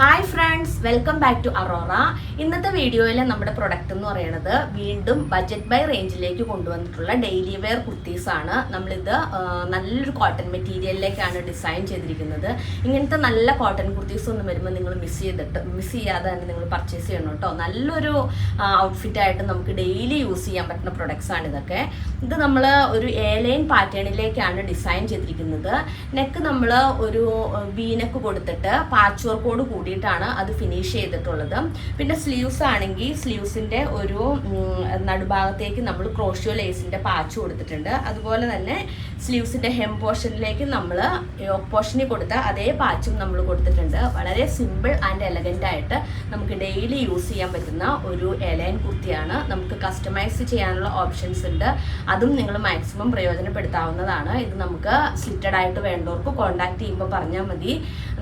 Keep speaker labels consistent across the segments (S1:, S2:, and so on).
S1: Hi friends welcome back to Aurora ഇന്നത്തെ വീഡിയോയിൽ നമ്മുടെ പ്രൊഡക്റ്റ് എന്ന് പറയുന്നത് വീണ്ടും ബജറ്റ് ബൈ റേഞ്ചിലേക്ക് കൊണ്ടുവന്നിട്ടുള്ള ഡെയിലി വെയർ കുർത്തീസ് ആണ്. നമ്മളിത് നല്ലൊരു കോട്ടൺ മെറ്റീരിയലിലേക്കാണ് ഡിസൈൻ ചെയ്തിരിക്കുന്നത്. ഇങ്ങനത്തെ നല്ല കോട്ടൺ കുർത്തീസ് ഒന്നും വരുമ്പോൾ നിങ്ങൾ മിസ് ചെയ്തിട്ട് മിസ് ചെയ്യാതെ തന്നെ നിങ്ങൾ പർച്ചേസ് ചെയ്യണം കേട്ടോ നല്ലൊരു ഔട്ട്ഫിറ്റ് ആയിട്ട് നമുക്ക് ഡെയിലി യൂസ് ചെയ്യാൻ പറ്റുന്ന പ്രൊഡക്ട്സ് ആണ് ഇതൊക്കെ. ഇത് നമ്മൾ ഒരു ഏലൈൻ പാറ്റേണിലേക്കാണ് ഡിസൈൻ ചെയ്തിരിക്കുന്നത്. നെക്ക് നമ്മൾ ഒരു വീനക്ക് കൊടുത്തിട്ട് പാച്ച് വർക്കോട് കൂടിയിട്ടാണ് അത് ഫിനിഷ് ചെയ്തിട്ടുള്ളത്. പിന്നെ സ്ലീവ്സ് ആണെങ്കിൽ സ്ലീവ്സിന്റെ ഒരു നടുഭാഗത്തേക്ക് നമ്മൾ ക്രോഷ്യോ ലേസിന്റെ പാച്ച് കൊടുത്തിട്ടുണ്ട്. അതുപോലെ തന്നെ സ്ലീവ്സിന്റെ ഹെം പോർഷനിലേക്ക് നമ്മൾ പോർഷനിൽ കൊടുത്ത അതേ പാച്ചും നമ്മൾ കൊടുത്തിട്ടുണ്ട്. വളരെ സിമ്പിൾ ആൻഡ് എലഗന്റ് ആയിട്ട് നമുക്ക് ഡെയിലി യൂസ് ചെയ്യാൻ പറ്റുന്ന ഒരു എലൈൻ കുർത്തിയാണ്. നമുക്ക് കസ്റ്റമൈസ് ചെയ്യാനുള്ള ഓപ്ഷൻസ് ഉണ്ട്. അതും നിങ്ങൾ മാക്സിമം പ്രയോജനപ്പെടുത്താവുന്നതാണ്. ഇത് നമുക്ക് സ്ലിറ്റഡ് ആയിട്ട് വേണ്ടവർക്ക് കോൺടാക്ട് ചെയ്യുമ്പോൾ പറഞ്ഞാൽ മതി.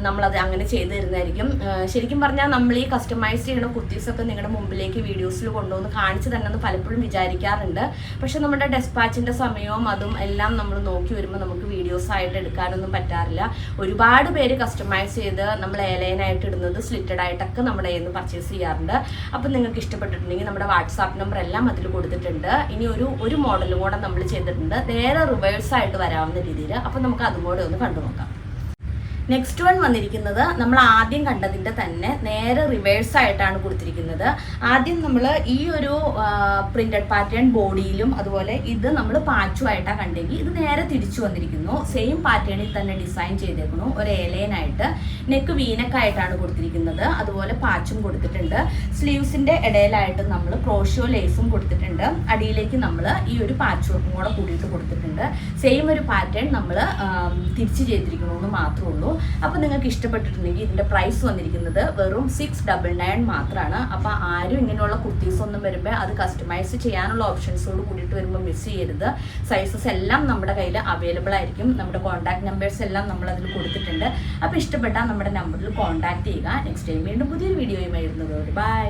S1: നമ്മളത് അങ്ങനെ ചെയ്തു തരുന്നതായിരിക്കും. ശരിക്കും പറഞ്ഞാൽ നമ്മൾ ഈ കസ്റ്റമൈസ് ചെയ്യുന്ന കുർത്തീസൊക്കെ നിങ്ങളുടെ മുമ്പിലേക്ക് വീഡിയോസിൽ കൊണ്ടുവന്ന് കാണിച്ചു തന്നെ പലപ്പോഴും വിചാരിക്കാറുണ്ട്. പക്ഷെ നമ്മുടെ ഡെസ്പാച്ചിന്റെ സമയവും അതും എല്ലാം നമ്മൾ നോക്കി വരുമ്പോൾ നമുക്ക് വീഡിയോസ് ആയിട്ട് എടുക്കാനൊന്നും പറ്റാറില്ല. ഒരുപാട് പേര് കസ്റ്റമൈസ് ചെയ്ത് നമ്മൾ ഏലൈനായിട്ട് ഇടുന്നത് സ്ലിറ്റഡ് ആയിട്ടൊക്കെ നമ്മുടെ കയ്യിൽ നിന്ന് പർച്ചേസ് ചെയ്യാറുണ്ട്. അപ്പം നിങ്ങൾക്ക് ഇഷ്ടപ്പെട്ടിട്ടുണ്ടെങ്കിൽ നമ്മുടെ വാട്സാപ്പ് നമ്പർ എല്ലാം അതിൽ കൊടുത്തിട്ടുണ്ട്. ഇനി ഒരു ഒരു മോഡലും കൂടെ നമ്മൾ ചെയ്തിട്ടുണ്ട്. നേരെ റിവേഴ്സ് ആയിട്ട് വരാവുന്ന രീതിയിൽ. അപ്പം നമുക്ക് അതും കൂടെ ഒന്ന് കണ്ടു നോക്കാം നെക്സ്റ്റ് വൺ വന്നിരിക്കുന്നത് നമ്മൾ ആദ്യം കണ്ടതിന്റെ തന്നെ നേരെ റിവേഴ്സ് ആയിട്ടാണ് കൊടുത്തിരിക്കുന്നത്. ആദ്യം നമ്മൾ ഈ ഒരു പ്രിന്റഡ് പാറ്റേൺ ബോഡിയിലും അതുപോലെ ഇത് നമ്മൾ പാച്ചു ആയിട്ടാണ് കണ്ടെങ്കിൽ ഇത് നേരെ തിരിച്ചു വന്നിരിക്കുന്നു. സെയിം പാറ്റേണിൽ തന്നെ ഡിസൈൻ ചെയ്തേക്കുന്നു. ഒരു ഏലയനായിട്ട് നെക്ക് വീനക്കായിട്ടാണ് കൊടുത്തിരിക്കുന്നത്. അതുപോലെ പാച്ചും കൊടുത്തിട്ടുണ്ട്. സ്ലീവ്സിന്റെ ഇടയിലായിട്ട് നമ്മൾ ക്രോഷ്യോ ലേസും കൊടുത്തിട്ടുണ്ട്. അടിയിലേക്ക് നമ്മൾ ഈ ഒരു പാച്ച് വർക്കും കൂടെ കൂടിയിട്ട് കൊടുത്തിട്ടുണ്ട്. സെയിം ഒരു പാറ്റേൺ നമ്മൾ തിരിച്ച് ചെയ്തിരിക്കണമെന്ന് മാത്രമേ ഉള്ളൂ. അപ്പോൾ നിങ്ങൾക്ക് ഇഷ്ടപ്പെട്ടിട്ടുണ്ടെങ്കിൽ ഇതിന്റെ പ്രൈസ് വന്നിരിക്കുന്നത് വെറും സിക്സ് ഡബിൾ നയൻ മാത്രമാണ് അപ്പോൾ ആരും ഇങ്ങനെയുള്ള കുർത്തീസ് ഒന്നും വരുമ്പോൾ അത് കസ്റ്റമൈസ് ചെയ്യാനുള്ള ഓപ്ഷൻസോട് കൂടിയിട്ട് വരുമ്പോൾ മിസ് ചെയ്യരുത്. സൈസസ് എല്ലാം നമ്മുടെ കയ്യിൽ അവൈലബിൾ ആയിരിക്കും. നമ്മുടെ കോൺടാക്ട് നമ്പേഴ്സ് എല്ലാം നമ്മൾ അതിൽ കൊടുത്തിട്ടുണ്ട്. അപ്പോൾ ഇഷ്ടപ്പെട്ടാൽ നമ്മുടെ നമ്പറിൽ കോൺടാക്ട് ചെയ്യുക. നെക്സ്റ്റ് ടൈം വീണ്ടും പുതിയൊരു വീഡിയോയുമായി വരുന്നത് ബൈ